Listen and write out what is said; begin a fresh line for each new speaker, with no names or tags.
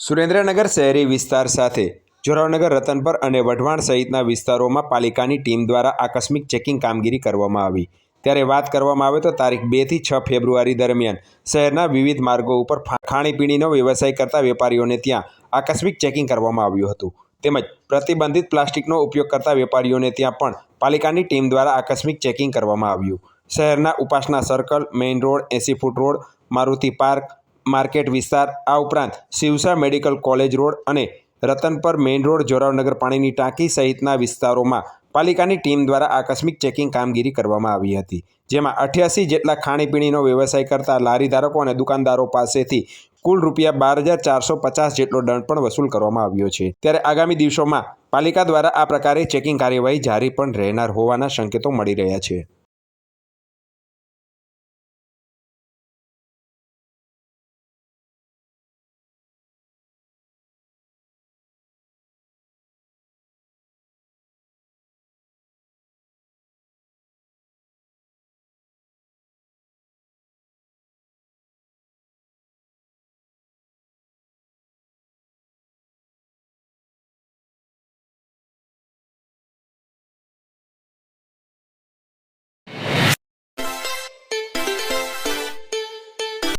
સુરેન્દ્રનગર શહેરી વિસ્તાર સાથે જોરાવનગર, રતનપર અને વઢવાણ સહિતના વિસ્તારોમાં પાલિકાની ટીમ દ્વારા આકસ્મિક ચેકિંગ કામગીરી કરવામાં આવી. ત્યારે વાત કરવામાં આવે તો તારીખ બેથી છ ફેબ્રુઆરી દરમિયાન શહેરના વિવિધ માર્ગો ઉપર ખાણીપીણીનો વ્યવસાય કરતા વેપારીઓને ત્યાં આકસ્મિક ચેકિંગ કરવામાં આવ્યું હતું. તેમજ પ્રતિબંધિત પ્લાસ્ટિકનો ઉપયોગ કરતા વેપારીઓને ત્યાં પણ પાલિકાની ટીમ દ્વારા આકસ્મિક ચેકિંગ કરવામાં આવ્યું. શહેરના ઉપાસના સર્કલ, મેઇન રોડ, એસી foot road, Maruti park market વિસ્તાર. આ ઉપરાંત શિવસા મેડિકલ કોલેજ રોડ અને રતનપર મેઇન રોડ જોરાવનગર પાણીની ટાંકી સહિતના વિસ્તારોમાં પાલિકાની ટીમ દ્વારા આકસ્મિક ચેકિંગ કામગીરી કરવામાં આવી હતી, જેમાં અઠ્યાસી જેટલા ખાણીપીણીનો વ્યવસાય કરતા લારીધારકો અને દુકાનદારો પાસેથી કુલ રૂપિયા બાર હજાર ચારસો પચાસ જેટલો દંડ પણ વસૂલ કરવામાં આવ્યો છે. ત્યારે આગામી દિવસોમાં પાલિકા દ્વારા આ પ્રકારે ચેકિંગ કાર્યવાહી જારી પણ રહેનાર હોવાના સંકેતો મળી રહ્યા છે.